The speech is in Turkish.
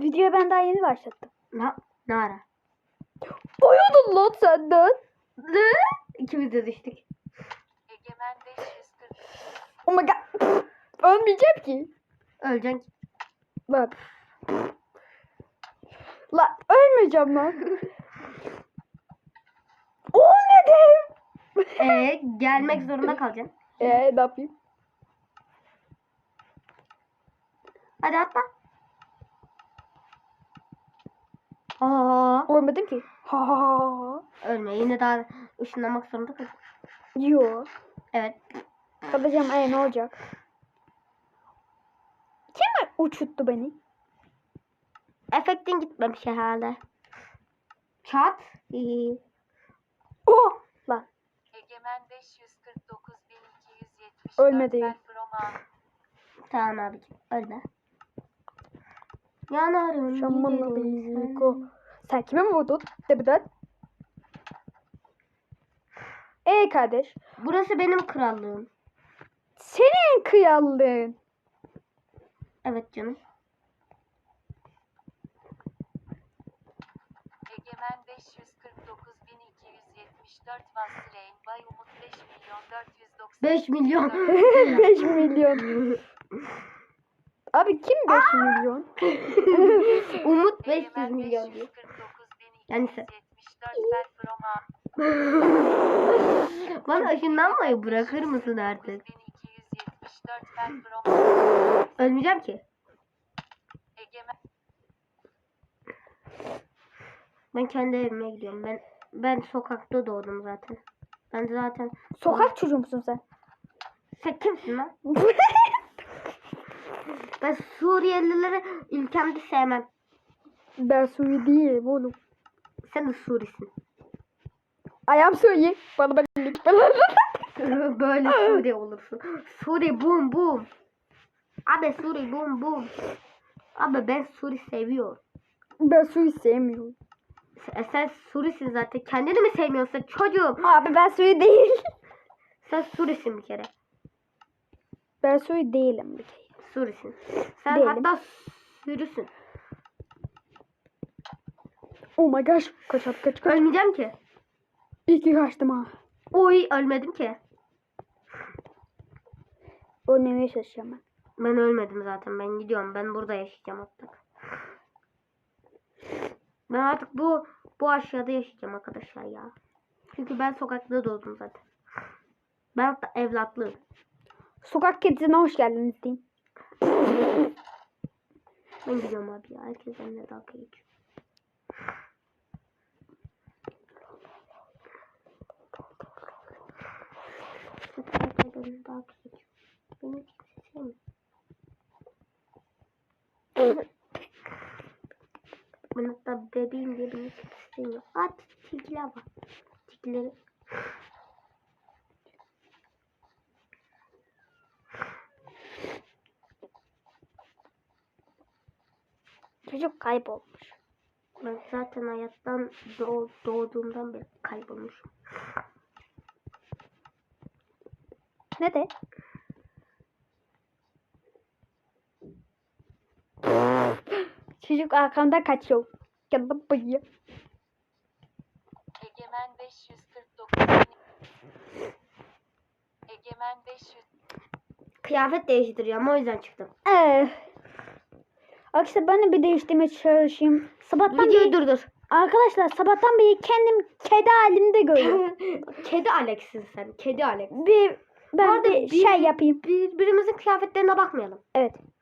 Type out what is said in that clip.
Videoya ben daha yeni başlattım. Ne, ne ara? Uyudun lan senden. Ne? İkimiz de düştük. Egemen 540. Oh my god. Ölmeyeceğim ki. Öleceksin. Lan. Lan ölmeyeceğim lan. O ne dedim? Ee, gelmek zorunda kalacaksın. Eee ne yapayım? Hadi atla. Aa, Ölmedim ki. Ha ha ha. ölme. Yine daha ışınlanmak zorunda kal. Yo. Evet. Kalacağım ee ne olacak? Kim uçuttu beni? Efektin gitmemiş herhalde. Çat. İyi. Oh! Lan. Egemen 549.274. Ölmedi. Tamam abicim. Ölme. Yanarım. Şamanla biko. sen. Sen kime mi vurdun? Tepeden. Ey kardeş. Burası benim krallığım. Senin kıyallığın. Evet canım. Egemen 549.274. Vasıreyn. Bay Umut 5 milyon 490. 5 milyon. 5 milyon. Abi kim 5 milyon? Umut 500 Egemen milyon diyor. 549.274. Yani sen-. Bana ışınlanmayı bırakır mısın artık? 5274. Ben Froma. Ölmeyeceğim ki. Ben kendi evime gidiyorum. Ben ben sokakta doğdum zaten. Ben zaten Sokak çocuğu musun sen? sen kimsin lan? Ben Suriyelileri ülkemde sevmem. ben Suri değilim oğlum. Sen de Surisin. Ayağım Suri. Bana ben Böyle Suriye olursun. Suri bum bum. Abi Suri bum bum. Abi ben Suri seviyorum. Ben Suri sevmiyorum. Sen, sen Surisin zaten. Kendini mi sevmiyorsun çocuğum? Abi ben Suri değil. Sen Surisin bir kere. Ben Suri değilim bir kere. Surisin. Sen Değilim. hatta sürüsün. Oh my gosh. Kaç at kaç kaç. Ölmeyeceğim ki. İyi ki kaçtım ha. Oy ölmedim ki. Ölmemeye çalışacağım ben. Ben ölmedim zaten. Ben gidiyorum. Ben burada yaşayacağım artık. Ben artık bu bu aşağıda yaşayacağım arkadaşlar ya. Çünkü ben sokakta doğdum zaten. Ben hatta evlatlığım. Sokak kedisine hoş geldiniz diyeyim. Ben gidiyorum abi ya. Herkes benimle dalga geçiyor. Benimle dalga geçiyor. Beni kimse. Ben hatta bebeğim diye beni kimse sevmiyor. Aa tilkiler var. Tilkileri. Çocuk kaybolmuş. Ben zaten hayattan doğ, doğduğumdan beri kaybolmuşum. Ne de? Çocuk arkamda kaçıyor. Gel lan buraya. Egemen 549. Egemen 500. Kıyafet değiştiriyorum o yüzden çıktım. Ee, Arkadaşlar ben de bir değiştirmeye çalışayım. Sabahtan Videoyu beri, durdur. arkadaşlar sabahtan beri kendim kedi halimde görüyorum. Kedi Alex'sin sen. Kedi Alex. bir ben bir bir- şey yapayım. Birbirimizin kıyafetlerine bakmayalım. Evet.